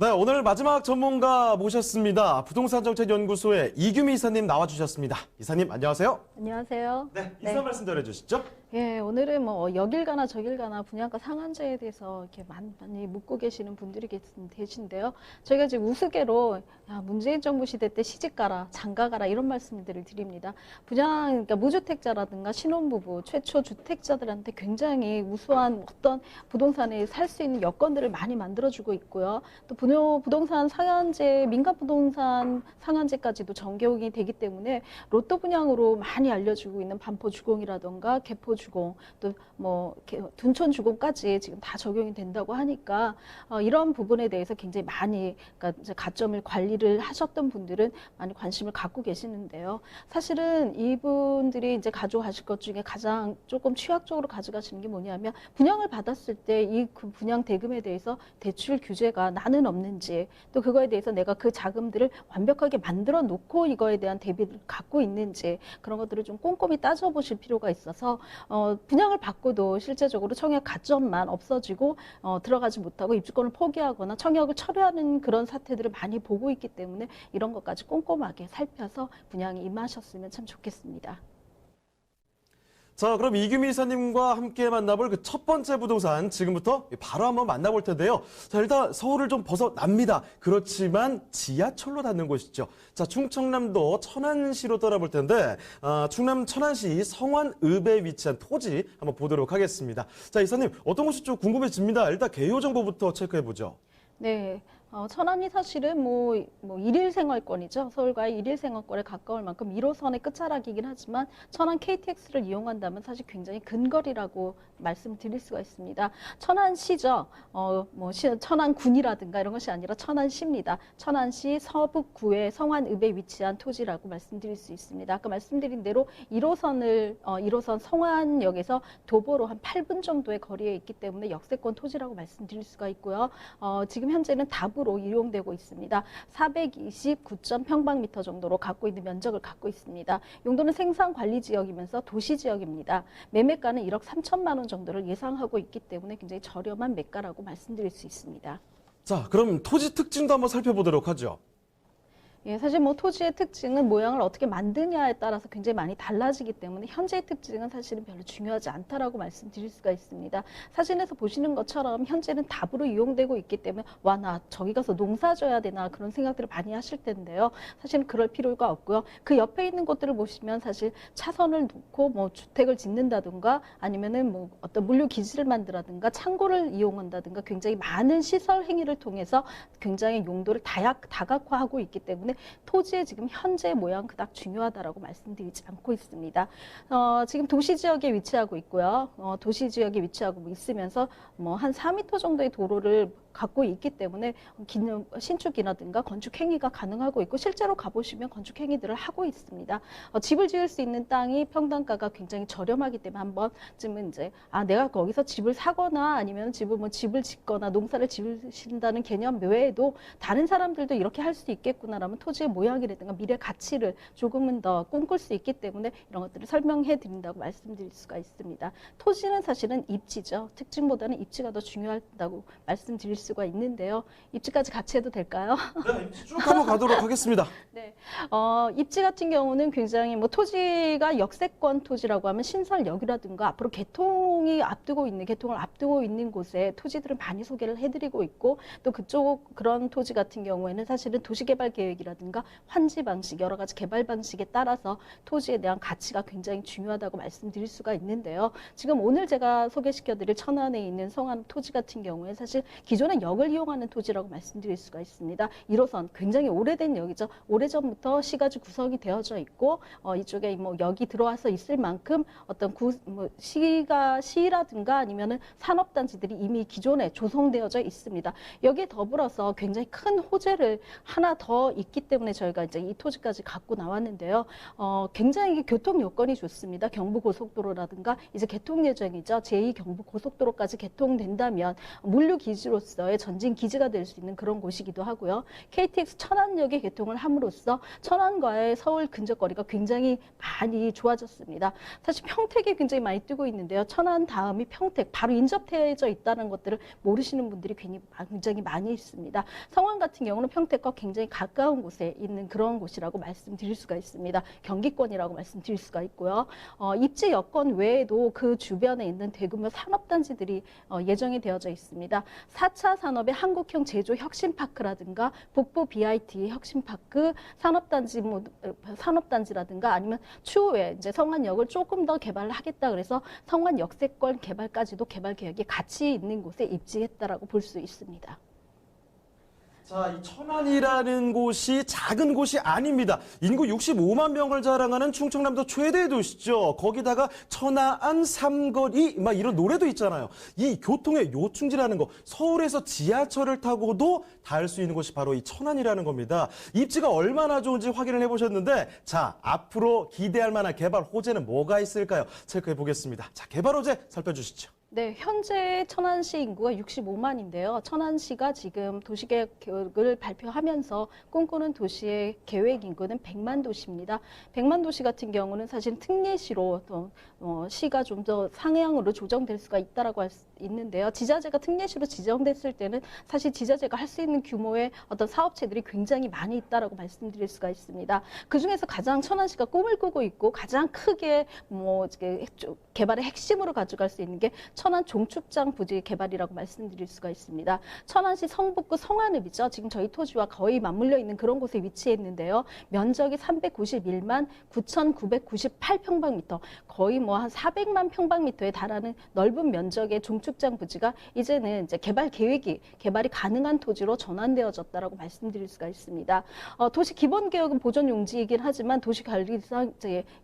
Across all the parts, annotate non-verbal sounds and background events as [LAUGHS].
네, 오늘 마지막 전문가 모셨습니다. 부동산 정책 연구소의 이규미 이사님 나와 주셨습니다. 이사님 안녕하세요. 안녕하세요. 네, 인사 네. 말씀 전해 주시죠. 예, 오늘은 뭐 여길 가나 저길 가나 분양가 상한제에 대해서 이렇게 많이, 묻고 계시는 분들이 계신- 계신데요. 저희가 지금 우스개로 야, 문재인 정부 시대 때 시집 가라, 장가 가라 이런 말씀들을 드립니다. 분양, 그러니까 무주택자라든가 신혼부부, 최초 주택자들한테 굉장히 우수한 어떤 부동산에 살 수 있는 여건들을 많이 만들어주고 있고요. 또 분요, 부동산 상한제, 민간 부동산 상한제까지도 전개이 되기 때문에 로또 분양으로 많이 알려주고 있는 반포 주공이라던가 개포 주공 또뭐 둔촌 주공까지 지금 다 적용이 된다고 하니까 어, 이런 부분에 대해서 굉장히 많이 그러니까 이제 가점을 관리를 하셨던 분들은 많이 관심을 갖고 계시는데요. 사실은 이분들이 이제 가져가실 것 중에 가장 조금 취약적으로 가져가시는 게 뭐냐면 분양을 받았을 때 이 그 분양 대금에 대해서 대출 규제가 나는 없는지 또 그거에 대해서 내가 그 자금들을 완벽하게 만들어 놓고 이거에 대한 대비를 갖고 있는지 그런 것들을 좀 꼼꼼히 따져보실 필요가 있어서 어, 분양을 받고도 실제적으로 청약 가점만 없어지고 어, 들어가지 못하고 입주권을 포기하거나 청약을 철회하는 그런 사태들을 많이 보고 있기 때문에 이런 것까지 꼼꼼하게 살펴서 분양에 임하셨으면 참 좋겠습니다. 자, 그럼 이규미 이사님과 함께 만나볼 그 첫 번째 부동산 지금부터 바로 한번 만나볼 텐데요. 자, 일단 서울을 좀 벗어납니다. 그렇지만 지하철로 닿는 곳이죠. 자, 충청남도 천안시로 떠나볼 텐데 아, 충남 천안시 성완읍에 위치한 토지 한번 보도록 하겠습니다. 자, 이사님 어떤 곳이 좀 궁금해집니다. 일단 개요 정보부터 체크해 보죠. 네. 어, 천안이 사실은 뭐, 뭐 일일 생활권이죠. 서울과의 일일 생활권에 가까울 만큼 1호선의 끝자락이긴 하지만 천안 KTX를 이용한다면 사실 굉장히 근거리라고 말씀드릴 수가 있습니다. 천안시죠. 어, 뭐 시, 천안군이라든가 이런 것이 아니라 천안시입니다. 천안시 서북구의 성안읍에 위치한 토지라고 말씀드릴 수 있습니다. 아까 말씀드린 대로 1호선을 어, 1호선 성안역에서 도보로 한 8분 정도의 거리에 있기 때문에 역세권 토지라고 말씀드릴 수가 있고요. 어, 지금 현재는 답으로 이용되고 있습니다. 429점 평방미터 정도로 갖고 있는 면적을 갖고 있습니다. 용도는 생산 관리 지역이면서 도시 지역입니다. 매매가는 1억 3천만 원 정도를 예상하고 있기 때문에 굉장히 저렴한 매가라고 말씀드릴 수 있습니다. 자, 그럼 토지 특징도 한번 살펴보도록 하죠. 예, 사실 뭐 토지의 특징은 모양을 어떻게 만드냐에 따라서 굉장히 많이 달라지기 때문에 현재의 특징은 사실은 별로 중요하지 않다라고 말씀드릴 수가 있습니다. 사진에서 보시는 것처럼 현재는 답으로 이용되고 있기 때문에 와 나 저기 가서 농사 져야 되나 그런 생각들을 많이 하실 텐데요. 사실은 그럴 필요가 없고요. 그 옆에 있는 곳들을 보시면 사실 차선을 놓고 뭐 주택을 짓는다든가 아니면은 뭐 어떤 물류 기지를 만들라든가 창고를 이용한다든가 굉장히 많은 시설 행위를 통해서 굉장히 용도를 다약 다각화하고 있기 때문에 토지의 지금 현재 모양 그닥 중요하다라고 말씀드리지 않고 있습니다. 어, 지금 도시 지역에 위치하고 있고요. 어, 도시 지역에 위치하고 있으면서 뭐 한 4m 정도의 도로를 갖고 있기 때문에 기능, 신축이라든가 건축 행위가 가능하고 있고 실제로 가보시면 건축 행위들을 하고 있습니다. 어, 집을 지을 수 있는 땅이 평당가가 굉장히 저렴하기 때문에 한 번쯤은 이제 아 내가 거기서 집을 사거나 아니면 집을 뭐 집을 짓거나 농사를 지으신다는 개념 외에도 다른 사람들도 이렇게 할 수 있겠구나라면 토지의 모양이라든가 미래 가치를 조금은 더 꿈꿀 수 있기 때문에 이런 것들을 설명해 드린다고 말씀드릴 수가 있습니다. 토지는 사실은 입지죠. 특징보다는 입지가 더 중요하다고 말씀드릴 수가 있는데요. 입지까지 같이 해도 될까요? [LAUGHS] 네, 쭉 한번 가도록 하겠습니다. 네. 어, 입지 같은 경우는 굉장히 뭐 토지가 역세권 토지라고 하면 신설역이라든가 앞으로 개통이 앞두고 있는 개통을 앞두고 있는 곳에 토지들을 많이 소개를 해드리고 있고 또 그쪽 그런 토지 같은 경우에는 사실은 도시개발 계획이라든가 환지 방식 여러 가지 개발 방식에 따라서 토지에 대한 가치가 굉장히 중요하다고 말씀드릴 수가 있는데요. 지금 오늘 제가 소개시켜드릴 천안에 있는 성안 토지 같은 경우에 사실 기존 의 역을 이용하는 토지라고 말씀드릴 수가 있습니다. 1호선 굉장히 오래된 역이죠. 오래전부터 시가지 구성이 되어져 있고 어, 이쪽에 뭐 역이 들어와서 있을 만큼 어떤 구, 뭐 시가 시라든가 아니면은 산업단지들이 이미 기존에 조성되어져 있습니다. 여기에 더불어서 굉장히 큰 호재를 하나 더 있기 때문에 저희가 이제 이 토지까지 갖고 나왔는데요. 어, 굉장히 교통 여건이 좋습니다. 경부 고속도로라든가 이제 개통 예정이죠. 제2 경부 고속도로까지 개통된다면 물류 기지로서 산업으로서의 전진 기지가 될 수 있는 그런 곳이기도 하고요. KTX 천안역에 개통을 함으로써 천안과의 서울 근접거리가 굉장히 많이 좋아졌습니다. 사실 평택에 굉장히 많이 뜨고 있는데요. 천안 다음이 평택 바로 인접되어져 있다는 것들을 모르시는 분들이 굉장히 많이 있습니다. 성안 같은 경우는 평택과 굉장히 가까운 곳에 있는 그런 곳이라고 말씀드릴 수가 있습니다. 경기권이라고 말씀드릴 수가 있고요. 어, 입지 여건 외에도 그 주변에 있는 대규모 산업단지들이 어, 예정이 되어져 있습니다. 4차 산업의 한국형 제조 혁신파크라든가 북부 BIT 혁신파크 산업단지 뭐, 어, 산업단지라든가 아니면 추후에 이제 성안역을 조금 더 개발을 하겠다 그래서 성안 역세권 개발까지도 개발 계획이 같이 있는 곳에 입지했다라고 볼 수 있습니다. 자, 이 천안이라는 곳이 작은 곳이 아닙니다. 인구 65만 명을 자랑하는 충청남도 최대 도시죠. 거기다가 천안 삼거리 막 이런 노래도 있잖아요. 이 교통의 요충지라는 거 서울에서 지하철을 타고도 닿을 수 있는 곳이 바로 이 천안이라는 겁니다. 입지가 얼마나 좋은지 확인을 해보셨는데 자, 앞으로 기대할 만한 개발 호재는 뭐가 있을까요? 체크해 보겠습니다. 자, 개발 호재 살펴주시죠. 네, 현재 천안시 인구가 65만인데요. 천안시가 지금 도시계획을 발표하면서 꿈꾸는 도시의 계획 인구는 100만 도시입니다. 100만 도시 같은 경우는 사실 특례시로 또 어, 시가 좀 더 상향으로 조정될 수가 있다라고 할 수 있는데요. 지자체가 특례시로 지정됐을 때는 사실 지자체가 할 수 있는 규모의 어떤 사업체들이 굉장히 많이 있다라고 말씀드릴 수가 있습니다. 그 중에서 가장 천안시가 꿈을 꾸고 있고 가장 크게 뭐 개발의 핵심으로 가져갈 수 있는 게 천안 종축장 부지 개발이라고 말씀드릴 수가 있습니다. 천안시 성북구 성안읍이죠. 지금 저희 토지와 거의 맞물려 있는 그런 곳에 위치해 있는데요. 면적이 391만 9,998평방미터, 거의 뭐 한 400만 평방미터에 달하는 넓은 면적의 종축장 부지가 이제는 이제 개발 계획이 개발이 가능한 토지로 전환되어졌다라고 말씀드릴 수가 있습니다. 어, 도시 기본 개혁은 보존 용지이긴 하지만 도시 관리상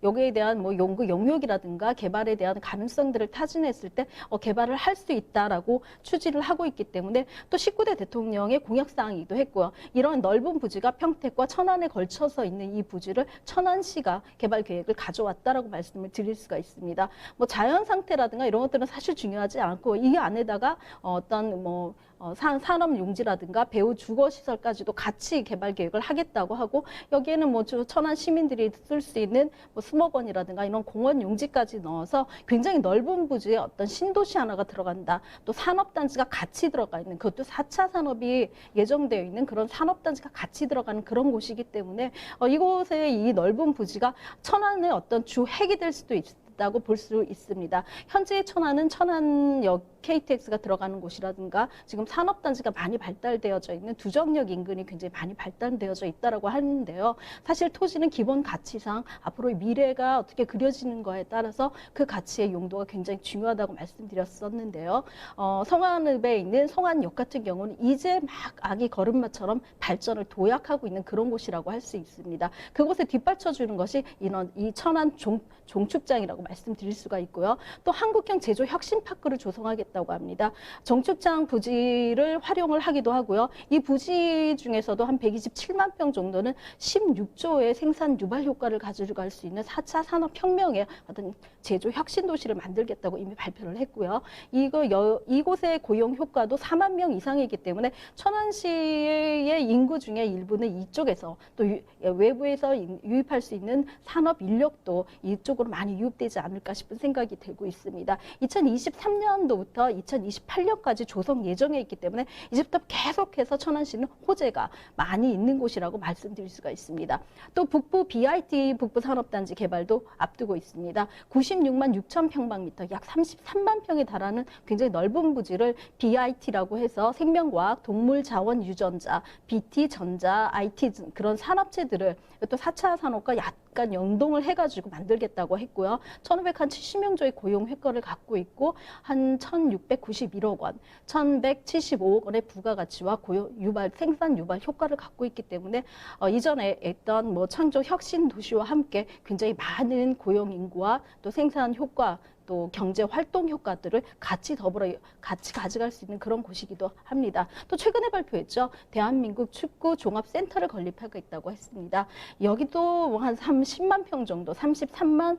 여기에 대한 뭐 연구 영역이라든가 개발에 대한 가능성들을 타진했을 때 어, 개발을 할 수 있다라고 추진을 하고 있기 때문에 또 19대 대통령의 공약사항이기도 했고요. 이런 넓은 부지가 평택과 천안에 걸쳐서 있는 이 부지를 천안시가 개발 계획을 가져왔다라고 말씀을 드릴 수가 있습니다. 뭐 자연 상태라든가 이런 것들은 사실 중요하지 않고 이 안에다가 어떤 뭐 어, 산, 산업 용지라든가 배우 주거 시설까지도 같이 개발 계획을 하겠다고 하고 여기에는 뭐 저- 천안 시민들이 쓸 수 있는 뭐 수목원이라든가 이런 공원 용지까지 넣어서 굉장히 넓은 부지에 어떤 신도시 하나가 들어간다. 또 산업단지가 같이 들어가 있는 그것도 4차 산업이 예정되어 있는 그런 산업단지가 같이 들어가는 그런 곳이기 때문에 어, 이곳에 이 넓은 부지가 천안의 어떤 주 핵이 될 수도 있. 다고 볼 수 있습니다. 현재 천안은 천안역 KTX가 들어가는 곳이라든가 지금 산업단지가 많이 발달되어져 있는 두정역 인근이 굉장히 많이 발달되어져 있다라고 하는데요. 사실 토지는 기본 가치상 앞으로의 미래가 어떻게 그려지는 거에 따라서 그 가치의 용도가 굉장히 중요하다고 말씀드렸었는데요. 어, 성안읍에 있는 성안역 같은 경우는 이제 막 아기 걸음마처럼 발전을 도약하고 있는 그런 곳이라고 할 수 있습니다. 그곳에 뒷받쳐 주는 것이 이런 이 천안 종, 종축장이라고 말씀드릴 수가 있고요. 또 한국형 제조 혁신 파크를 조성하겠다고 합니다. 정축장 부지를 활용을 하기도 하고요. 이 부지 중에서도 한 127만 평 정도는 16조의 생산 유발 효과를 가져갈 수 있는 4차 산업혁명의 어떤 제조 혁신 도시를 만들겠다고 이미 발표를 했고요. 이거 여, 이곳의 고용 효과도 4만 명 이상이기 때문에 천안시의 인구 중에 일부는 이쪽에서 또 유- 외부에서 인- 유입할 수 있는 산업 인력도 이쪽으로 많이 유입되지 않을까 싶은 생각이 들고 있습니다. 2023년도부터 2028년까지 조성 예정에 있기 때문에 이제부터 계속해서 천안시는 호재가 많이 있는 곳이라고 말씀드릴 수가 있습니다. 또 북부 BIT 북부 산업단지 개발도 앞두고 있습니다. 96만 6천 평방미터 약 33만 평에 달하는 굉장히 넓은 부지를 BIT라고 해서 생명과학, 동물자원 유전자, BT 전자, IT 등 그런 산업체들을 또 4차 산업과 약간 연동을 해가지고 만들겠다고 했고요. 1,570명 조의 고용 획거를 갖고 있고 한 1,691억 원, 1,175억 원의 부가가치와 고용 유발 생산 유발 효과를 갖고 있기 때문에 어, 이전에 했던 뭐 창조 혁신 도시와 함께 굉장히 많은 고용 인구와 또 생산 효과 또 경제 활동 효과들을 같이 더불어 같이 가져갈 수 있는 그런 곳이기도 합니다. 또 최근에 발표했죠. 대한민국 축구 종합센터를 건립하겠다고 했습니다. 여기도 뭐한 30만 평 정도, 33만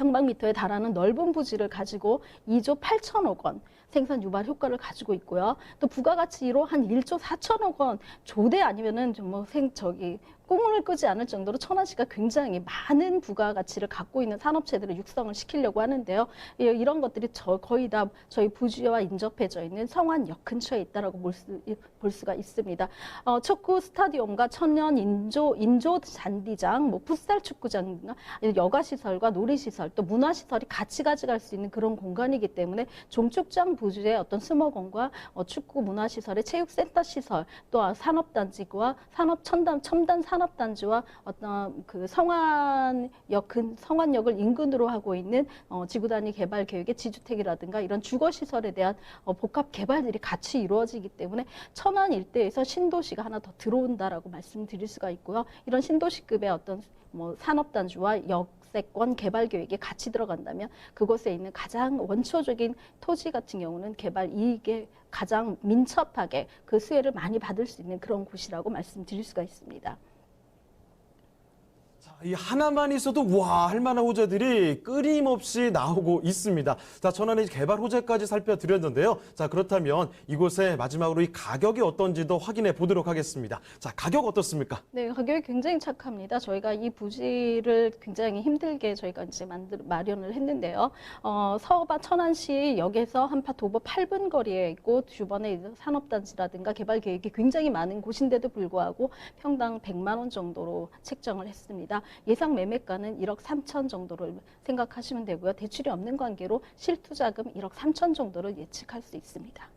평방미터에 달하는 넓은 부지를 가지고 2조 8천억 원, 생산 유발 효과를 가지고 있고요. 또 부가가치로 한 1조 4천억 원 조대 아니면은 좀 뭐 생 저기 꿈을 꾸지 않을 정도로 천안시가 굉장히 많은 부가가치를 갖고 있는 산업체들을 육성을 시키려고 하는데요. 이- 이런 것들이 저 거의 다 저희 부지와 인접해져 있는 성안역 근처에 있다라고 볼, 수, 볼 수가 있습니다. 어, 척구 스타디움과 천년 인조 인조 잔디장, 뭐 풋살 축구장, 여가 시설과 놀이 시설, 또 문화 시설이 같이 가져갈 수 있는 그런 공간이기 때문에 종축장 부지의 어떤 스모건과 어, 축구 문화 시설의 체육센터 시설, 또 산업단지와 산업 첨단 첨단 산업 단지와 어떤 그 성안역 근 성안역을 인근으로 하고 있는 어, 지구 단위 개발 계획의 지주택이라든가 이런 주거 시설에 대한 어, 복합 개발들이 같이 이루어지기 때문에 천안 일대에서 신도시가 하나 더 들어온다라고 말씀드릴 수가 있고요. 이런 신도시급의 어떤 뭐 산업단지와 역세권 개발 계획이 같이 들어간다면 그곳에 있는 가장 원초적인 토지 같은 경우는 개발 이익에 가장 민첩하게 그 수혜를 많이 받을 수 있는 그런 곳이라고 말씀드릴 수가 있습니다. 자, 이 하나만 있어도 와 할만한 호재들이 끊임없이 나오고 있습니다. 자, 전화는 개발 호재까지 살펴드렸는데요. 자, 그렇다면 이곳의 마지막으로 이 가격이 어떤지도 확인해 보도록 하겠습니다. 자, 가격 어떻습니까? 네, 가격이 굉장히 착합니다. 저희가 이 부지를 굉장히 힘들게 저희가 이제 만들 마련을 했는데요. 어, 서바 천안시 역에서 한파 도보 8분 거리에 있고 주변에 산업단지라든가 개발 계획이 굉장히 많은 곳인데도 불구하고 평당 100만 원 정도로 책정을 했 습니다. 예상 매매가는 1억 3천 정도를 생각하시면 되고요. 대출이 없는 관계로 실투자금 1억 3천 정도를 예측할 수 있습니다.